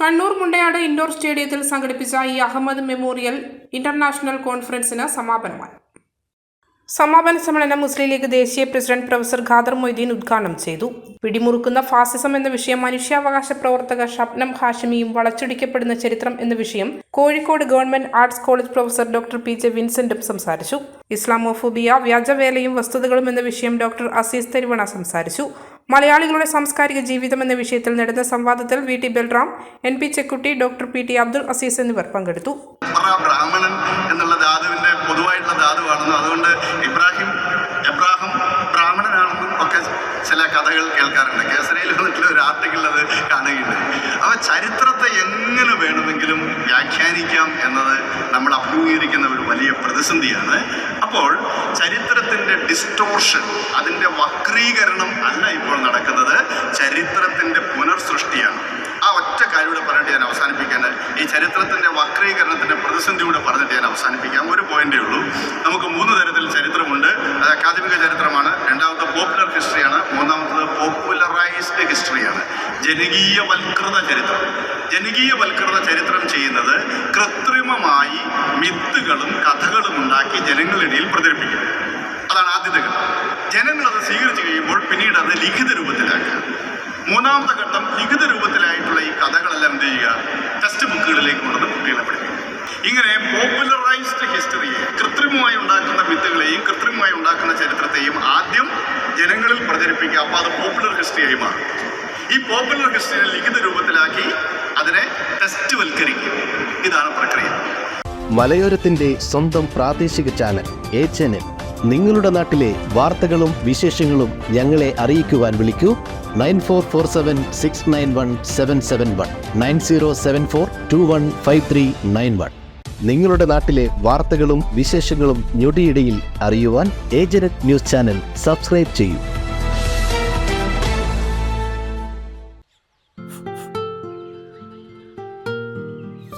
Kannur Mundayad indoor സ്റ്റേഡിയത്തിൽ സംഘടിപ്പിച്ച ഈ അഹമ്മദ് മെമ്മോറിയൽ ഇന്റർനാഷണൽ കോൺഫറൻസിന് സമാപനമായി. സമാപന സമ്മേളനം മുസ്ലിം ലീഗ് ദേശീയ പ്രസിഡന്റ് പ്രൊഫസർ ഖാദർ മൊയ്തീൻ ഉദ്ഘാടനം ചെയ്തു. പിടിമുറുക്കുന്ന ഫാസിസം എന്ന വിഷയം മനുഷ്യാവകാശ പ്രവർത്തക ഷബ്നം ഹാഷിമിയും വളച്ചൊടിക്കപ്പെടുന്ന ചരിത്രം എന്ന വിഷയം Kozhikode government arts college professor doctor P J വിൻസെന്റും സംസാരിച്ചു. ഇസ്ലാമോഫോബിയ വ്യാജവേലയും വസ്തുതകളും എന്ന വിഷയം ഡോക്ടർ അസീസ് തെരുവണ സംസാരിച്ചു. മലയാളികളുടെ സാംസ്കാരിക ജീവിതം എന്ന വിഷയത്തിൽ നടന്ന സംവാദത്തിൽ V T Balram N P Chekkutty doctor P T Abdul Azeez എന്നിവർ പങ്കെടുത്തു. ബ്രാഹ്മണൻ എന്നുള്ള ധാതുവിന്റെ പൊതുവായിട്ടുള്ള ധാതുവാണെന്നും അതുകൊണ്ട് ഇബ്രാഹിം എബ്രാഹിം ബ്രാഹ്മണനാണെന്നും ഒക്കെ ചില കഥകൾ കേൾക്കാറുണ്ട്. കേസരയിൽ വന്നിട്ടുള്ള ഒരു ആർട്ടിക്കിൾ അത് കാണുകയുണ്ട് അവ ചരിത്രത്തെ എങ്ങനെ വേണമെങ്കിലും വ്യാഖ്യാനിക്കാം എന്നത് നമ്മൾ അഭിമുഖീകരിക്കുന്ന ഒരു വലിയ പ്രതിസന്ധിയാണ്. അപ്പോൾ ചരിത്രത്തിന്റെ ഡിസ്റ്റോർഷൻ അതിന്റെ വക്രീകരണം അല്ല ഇപ്പോൾ നടക്കുന്നത്. ചരിത്രത്തിന്റെ പുനർസൃഷ്ടിയാണ്. ആ ഒറ്റ കാര്യം കൂടെ പറഞ്ഞിട്ട് ഞാൻ അവസാനിപ്പിക്കാൻ ഈ ചരിത്രത്തിന്റെ വക്രീകരണത്തിന്റെ പ്രതിസന്ധിയൂടെ പറഞ്ഞിട്ട് ഞാൻ അവസാനിപ്പിക്കാം. ഒരു പോയിന്റേ ഉള്ളൂ. നമുക്ക് മൂന്ന് തരത്തിൽ ചരിത്രമുണ്ട് ജനകീയവൽകൃത ചരിത്രം. ജനകീയവൽകൃത ചരിത്രം ചെയ്യുന്നത് കൃത്രിമമായി മിത്തുകളും കഥകളും ഉണ്ടാക്കി ജനങ്ങളിടയിൽ പ്രചരിപ്പിക്കും അതാണ് ആദ്യത്തെ ഘട്ടം. ജനങ്ങൾ അത് സ്വീകരിച്ചു കഴിയുമ്പോൾ പിന്നീട് അത് ലിഖിത രൂപത്തിലാക്കുക. മൂന്നാമത്തെ ഘട്ടം ലിഖിത രൂപത്തിലായിട്ടുള്ള ഈ കഥകളെല്ലാം എന്ത് ചെയ്യുക? ടെക്സ്റ്റ് ബുക്കുകളിലേക്ക് കൊണ്ടുവന്ന് കുട്ടികളെ പഠിപ്പിക്കുക ഇങ്ങനെ പോപ്പുലറൈസ്ഡ് ഹിസ്റ്ററിയെ കൃത്രിമമായി ഉണ്ടാക്കുന്ന മിത്തുകളെയും കൃത്രിമമായി ഉണ്ടാക്കുന്ന ചരിത്രത്തെയും ആദ്യം ജനങ്ങളിൽ പ്രചരിപ്പിക്കുക. അപ്പോൾ അത് പോപ്പുലർ ഹിസ്റ്ററിയായി മാറും. ഈ പോപ്പുലർ ഹിസ്റ്ററിയെ ലിഖിത രൂപത്തിലാക്കി അതിനെ ടെസ്റ്റ് വൽക്കരിക്കും ഇതാണ് പ്രക്രിയ. മലയോരത്തിന്റെ സ്വന്തം പ്രാദേശിക ചാനൽ എ ചാനൽ നിങ്ങളുടെ നാട്ടിലെ വാർത്തകളും വിശേഷങ്ങളും ഞങ്ങളെ അറിയിക്കുവാൻ വിളിക്കൂ. Nine four four seven six nine one seven seven one. Nine zero seven four two one five three nine one. നിങ്ങളുടെ നാട്ടിലെ വാർത്തകളും വിശേഷങ്ങളും ഞൊടിയിടയിൽ അറിയുവാൻ ഏജനറ്റ് ന്യൂസ് ചാനൽ സബ്സ്ക്രൈബ് ചെയ്യൂ.